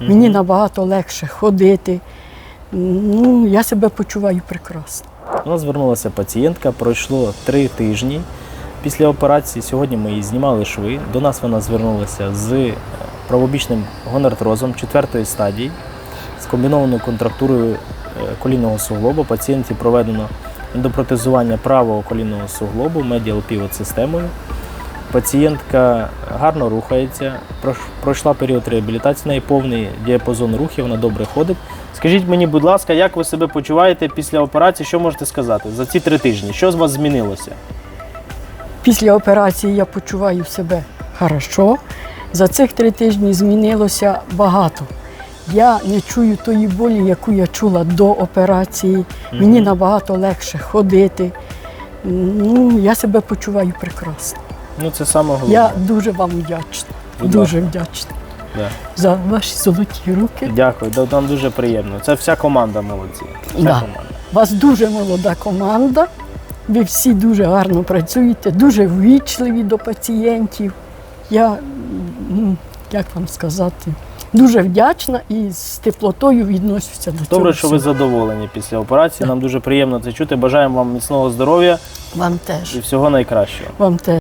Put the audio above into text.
Мені набагато легше ходити. Ну, я себе почуваю прекрасно. До нас звернулася пацієнтка, пройшло три тижні після операції. Сьогодні ми її знімали шви. До нас вона звернулася з е, правобічним гонартрозом четвертої стадії, з комбінованою контрактурою е, колінного суглобу. Пацієнті проведено ендопротезування правого колінного суглобу медіал півот системою. Пацієнтка гарно рухається, пройшла період реабілітації, в неї повний діапазон рухів, вона добре ходить. Скажіть мені, будь ласка, як ви себе почуваєте після операції? Що можете сказати за ці три тижні? Що з вас змінилося? Після операції я почуваю себе хорошо. За цих три тижні змінилося багато. Я не чую тої болі, яку я чула до операції. Мені набагато легше ходити. Ну, я себе почуваю прекрасно. Ну це саме головне. Я дуже вам вдячна. Будь дуже вдячна Да. за ваші золоті руки. Дякую, да- нам дуже приємно. Це вся команда молодці. Вся Да. команда. У вас дуже молода команда. Ви всі дуже гарно працюєте, дуже ввічливі до пацієнтів. Я, як вам сказати, дуже вдячна і з теплотою відношуся до цього. Добре, що ви задоволені після операції. Нам дуже приємно це чути. Бажаємо вам міцного здоров'я Вам і всього найкращого. Вам теж.